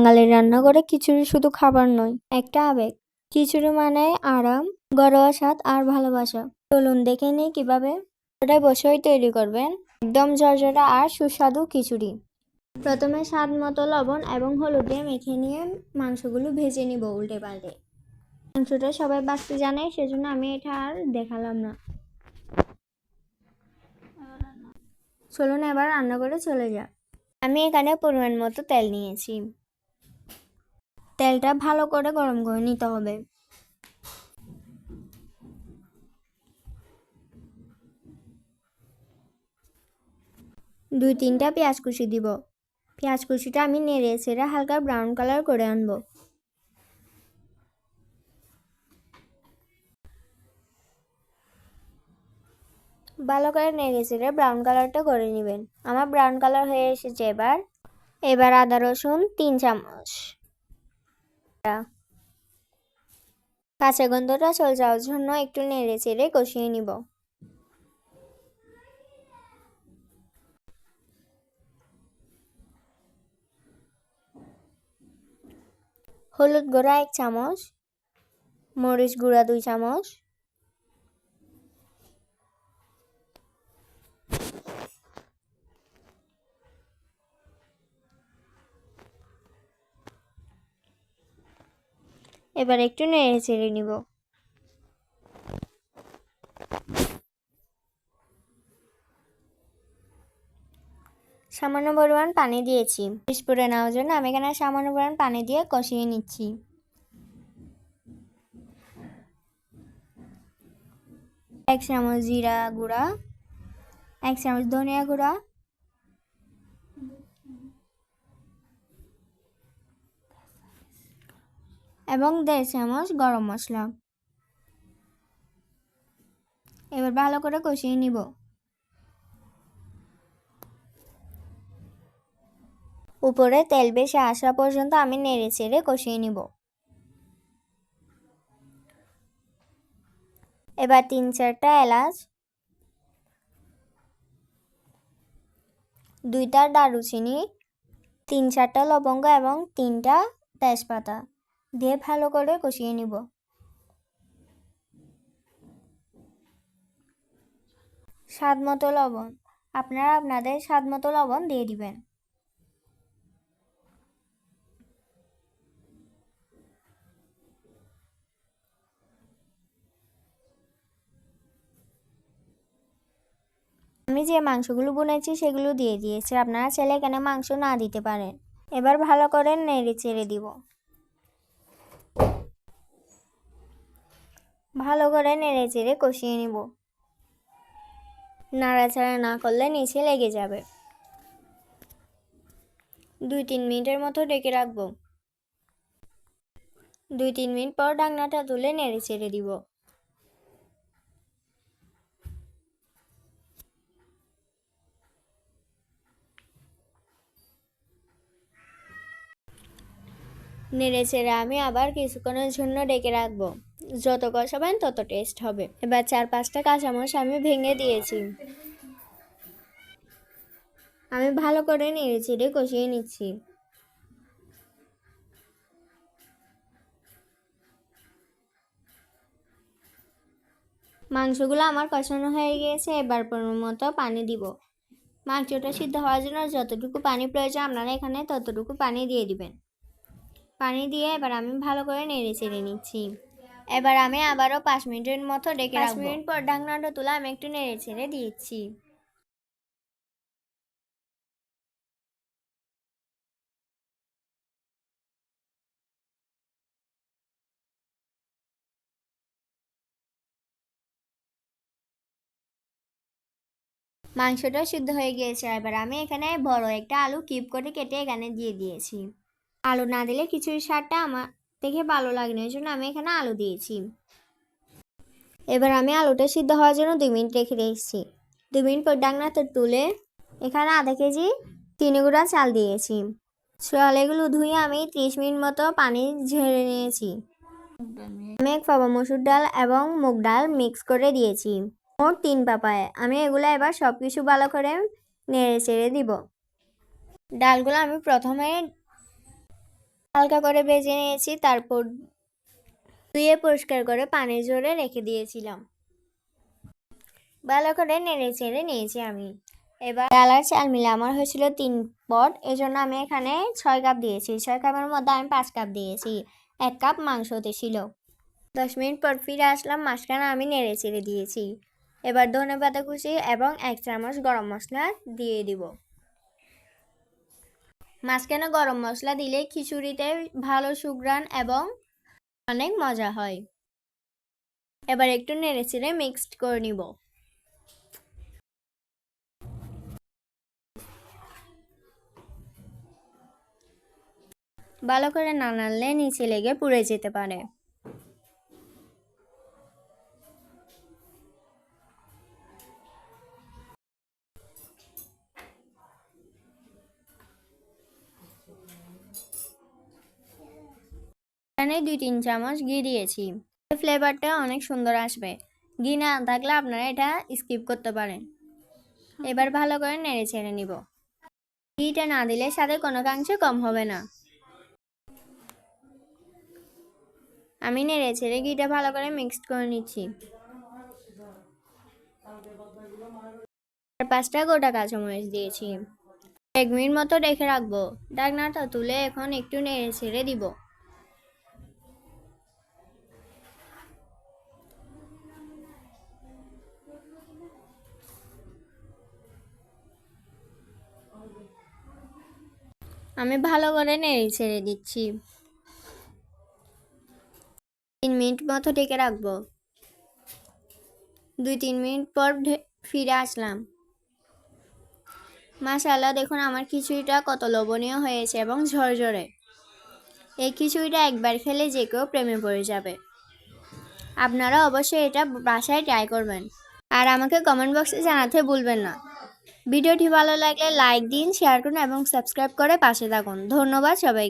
বাঙালির রান্নাঘরে খিচুড়ি শুধু খাবার নয়, একটা আবেগ। খিচুড়ি মানে আরাম, ঘরোয়া স্বাদ আর ভালোবাসা। চলুন দেখে নিই কীভাবে ওটাই বসেই তৈরি করবেন। একদম ঝরঝরা আর সুস্বাদু খিচুড়ি। প্রথমে স্বাদ মতো লবণ এবং হলুদ দিয়ে মেখে নিয়ে মাংসগুলো ভেজে নিব উল্টে পাল্টে। মাংসটা সবাই বাঁচতে জানে, সেজন্য আমি এটা আর দেখালাম না। চলুন এবার রান্না করে চলে যা আমি এখানে পরিমাণ মতো তেল নিয়েছি। তেলটা ভালো করে গরম করে নিতে হবে। দুই তিনটা পেঁয়াজ কুচি দিব। পেঁয়াজ কুচিটা আমি নেড়ে ছেড়ে হালকা ব্রাউন কালার করে আনব। ভালো করে নেড়ে চেড়ে ব্রাউন কালারটা করে নেবেন। আমার ব্রাউন কালার হয়ে এসেছে এবার। এবার আদা রসুন, তিন চামচ। কাঁচা গন্ধটা চল যাওয়ার জন্য একটু নেড়ে চেড়ে কষিয়ে নিব। হলুদ গুঁড়া এক চামচ, মরিচ গুঁড়া দুই চামচ এবার একটু নেড়ে চেড়ে নিব। সামান্য পরিমাণ পানি দিয়েছি। বিস্ফোরে নেওয়ার জন্য আমি এখানে সামান্য পরিমাণ পানি দিয়ে কষিয়ে নিচ্ছি। এক চামচ জিরা গুঁড়া, এক চামচ ধনিয়া গুঁড়া এবং দেড় চামচ গরম মশলা। এবার ভালো করে কষিয়ে নিব। উপরে তেল বেশি আসা পর্যন্ত আমি নেড়ে চেড়ে কষিয়ে নিব। এবার তিন চারটা এলাচ, দুইটা দারুচিনি, তিন চারটা লবঙ্গ এবং তিনটা তেজপাতা। দিয়ে ভালো করে কষিয়ে নিব। স্বাদ মতো লবণ। আপনারা আপনাদের স্বাদ মতো লবণ দিয়ে দিবেন। আমি যে মাংসগুলো বুনেছি সেগুলো দিয়ে দিয়েছি। আপনারা চাইলে এখানে মাংস না দিতে পারেন। এবার ভালো করে নেড়ে চেড়ে দিব। ভালো করে নেড়ে চেড়ে কষিয়ে নিব। নাড়াচাড়া না করলে নিচে লেগে যাবে। দুই তিন মিনিটের মতো ডেকে রাখব। দুই তিন মিনিট পর ডাকনাটা তুলে নেড়ে চেড়ে দিব। নেড়ে চেড়ে আমি আবার কিছুক্ষণের জন্য ডেকে রাখব। যত কষাবেন তত টেস্ট হবে। এবার চার পাঁচটা কাঁচামরিচ আমি ভেঙে দিয়েছি। আমি ভালো করে নেড়ে চেড়ে কষিয়ে নিচ্ছি। মাংসগুলো আমার কষানো হয়ে গিয়েছে, এবার পরিমাণ মতো পানি দিব। মাংসটা সিদ্ধ হওয়ার জন্য যতটুকু পানি প্রয়োজন আপনারা এখানে ততটুকু পানি দিয়ে দিবেন। পানি দিয়ে এবার আমি ভালো করে নেড়ে চেড়ে নিচ্ছি। এবার আমি আবারও পাঁচ মিনিটের মতো ডেকে পাঁচ মিনিট পর ঢাকনাটা তুলে আমি একটু নেড়ে ছেড়ে দিয়েছি মাংসটা সিদ্ধ হয়ে গিয়েছে। এবার আমি এখানে বড় একটা আলু কিপ করে কেটে এখানে দিয়ে দিয়েছি। আলু না দিলে খিচুড়ির স্বাদটা আমার দেখে ভালো লাগে ওই জন্য আমি এখানে আলু দিয়েছি। এবার আমি আলুটা সিদ্ধ হওয়ার জন্য দুই মিনিট রেখে দিয়েছি। দুই মিনিট পর ডাকনাতে তুলে এখানে আধা কেজি তিন গুঁড়া চাল দিয়েছি। চালেগুলো ধুয়ে আমি ত্রিশ মিনিট মতো পানি ঝেড়ে নিয়েছি। আমি এক পাবা মসুর ডাল এবং মুগ ডাল মিক্স করে দিয়েছি। মোট তিন পাপায়। আমি এগুলো এবার সব কিছু ভালো করে নেড়ে চেড়ে দিব। ডালগুলো আমি প্রথমে হালকা করে ভেজে নিয়েছি, তারপর ধুয়ে পরিষ্কার করে পানি ঝরে রেখে দিয়েছিলাম। ভালো করে নেড়ে চেড়ে নিয়েছি আমি। এবার ডাল আর চাল মিলে আমার হয়েছিল তিন পট এই জন্য আমি এখানে ছয় কাপ দিয়েছি। ছয় কাপের মধ্যে আমি পাঁচ কাপ দিয়েছি। এক কাপ মাংসতে ছিল। দশ মিনিট পর ফিরে আসলাম, মাঝখানে আমি নেড়ে চেড়ে দিয়েছি। এবার ধনে পাতা কুচি এবং এক চামচ গরম মশলা দিয়ে দিব। মাঝখানে গরম মশলা দিলে খিচুড়িতে ভালো সুগ্রান এবং অনেক মজা হয়। এবার একটু নেড়ে চেড়ে মিক্সড করে নিব। ভালো করে না নাড়লে নিচে লেগে পুড়ে যেতে পারে। এখানে দুই তিন চামচ ঘি দিয়েছি। ফ্লেভারটা অনেক সুন্দর আসবে। ঘি না থাকলে আপনারা এটা স্কিপ করতে পারেন। এবার ভালো করে নেড়ে ছেড়ে নিব। ঘিটা না দিলে সাথে কোনো কাংশে কম হবে না। আমি নেড়ে ছেড়ে ঘিটা ভালো করে মিক্সড করে নিচ্ছি। আর পাঁচটা গোটা কাঁচামরিচ দিয়েছি। এক মিনিট মতো রেখে রাখব। ডাকনাটা তুলে এখন একটু নেড়ে ছেড়ে দিব। আমি ভালো করে নেড়ে ছেড়ে দিচ্ছি। তিন মিনিট মতো ডেকে রাখব। দুই তিন মিনিট পর ফিরে আসলাম। মাশাআল্লাহ, দেখুন আমার খিচুড়িটা কত লোভনীয় হয়েছে এবং ঝরঝরে। এই খিচুড়িটা একবার খেলে যে কেউ প্রেমে পড়ে যাবে। আপনারা অবশ্যই এটা বাসায় ট্রাই করবেন। আর আমাকে কমেন্ট বক্সে জানাতে ভুলবেন না। ভিডিওটি ভালো লাগলে লাইক দিন শেয়ার করুন এবং সাবস্ক্রাইব করে পাশে থাকুন। ধন্যবাদ সবাই